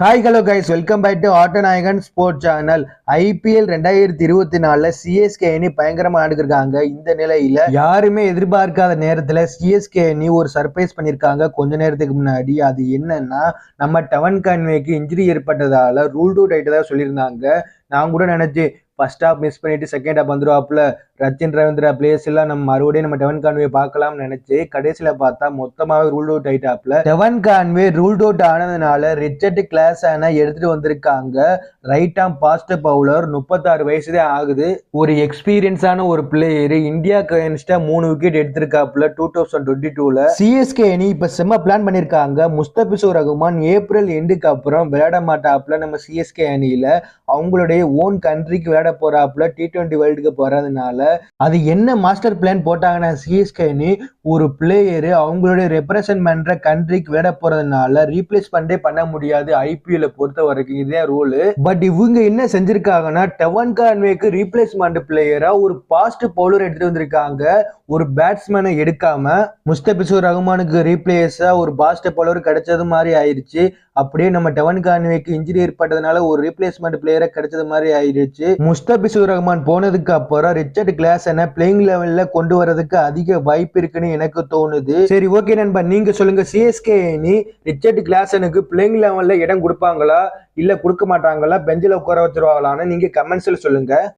Hi hello guys welcome back to Aattanayagan sport channel IPL ரெண்டாயிரத்தி இருபத்தி நாலுல CSK அணி பயங்கரமா ஆடுக்கிருக்காங்க. இந்த நிலையில யாருமே எதிர்பார்க்காத நேரத்துல சிஎஸ்கே அணி ஒரு சர்ப்ரைஸ் பண்ணிருக்காங்க. கொஞ்ச நேரத்துக்கு முன்னாடி அது என்னன்னா நம்ம டவன் கன்வேக்கு இன்ஜுரி ஏற்பட்டதால ரூல் டூ டைட்டு தான் சொல்லியிருந்தாங்க. நான் கூட நினைச்சேன் ஃபர்ஸ்ட் ஹாஃப் மிஸ் பண்ணிட்டு செகண்ட் ஹாஃப் வந்துருவாப்புல. ரச்சின் ரவீந்திரா பிளேஸ் எல்லாம் நம்ம மறுபடியும் நம்ம டெவன் கான்வே பார்க்கலாம்னு நினைச்சு கடைசியில பார்த்தா மொத்தமாவே ரூல் அவுட் ஆயிட்டாப்ல டெவன் கான்வே ரூல் அவுட் ஆனதுனால ரிச்சர்ட் கிளாஸ் ஆன எடுத்துட்டு வந்திருக்காங்க. ரைட் ஆம் பாஸ்ட் பவுலர் முப்பத்தாறு வயசுதான் ஆகுது. ஒரு எக்ஸ்பீரியன்ஸான ஒரு பிளேயர் இந்தியா அகேன்ஸ்டா மூணு விக்கெட் எடுத்திருக்காப்ல டூ தௌசண்ட் டுவெண்ட்டி டூல சிஎஸ்கே அணி இப்ப செம்ம பிளான் பண்ணிருக்காங்க. முஸ்தபிசூர் ரகுமான் ஏப்ரல் எண்டுக்கு அப்புறம் விளையாட மாட்டாப்புல நம்ம சிஎஸ்கே அணியில. அவங்களுடைய ஓன் கண்ட்ரிக்கு விளையாட போறாப்ல டி டுவெண்ட்டி வேர்ல்டுக்கு போறதுனால அது என்ன மாஸ்டர் பிளான் போட்டாங்கன்னா சிஎஸ்கேன்னு ஒரு பிளேயரு அவங்களுடைய ரெப்ரசன்ட் பண்ணுற கண்ட்ரிக்கு விட போறதுனால ரீப்ளேஸ் பண்ணே பண்ண முடியாது. ஐபிஎல் பொறுத்த வரைக்கும் இதே ரூல் பட் இவங்க என்ன செஞ்சிருக்காங்கன்னா டெவன் கான்வேக்கு ரீப்ளேஸ்மெண்ட் பிளேயரா ஒரு பாஸ்ட் பவுலர் எடுத்துட்டு வந்திருக்காங்க. ஒரு பேட்ஸ்மேனை எடுக்காம முஸ்தபிசூர் ரஹ்மானுக்கு ரீப்ளேஸா ஒரு பாஸ்ட் பவுலர் கிடைச்சது மாதிரி ஆயிருச்சு அப்படியே நம்ம டெவன் கான்வேக்கு இன்ஜுரி ஏற்பட்டதுனால ஒரு ரீப்ளேஸ்மெண்ட் பிளேயரை கிடைச்சது மாதிரி ஆயிருச்சு முஸ்தபிசூர் ரஹ்மான் போனதுக்கு அப்புறம் ரிச்சர்ட் கிளாஸ் என்ன பிளேயிங் லெவல்ல கொண்டு வரதுக்கு அதிக வாய்ப்பு இருக்குன்னு எனக்கு தோணுது. சரி ஓகே நண்பா நீங்க சொல்லுங்க. சிஎஸ்கே அணி ரிச்சர்ட் கிளாசனுக்கு பிளேயிங் லெவல்ல இடம் கொடுப்பாங்களா? இல்ல கொடுக்க மாட்டாங்களா? பெஞ்சில் உட்கார வச்சிருவாங்களான்னு நீங்க கமெண்ட்ஸ்ல சொல்லுங்க.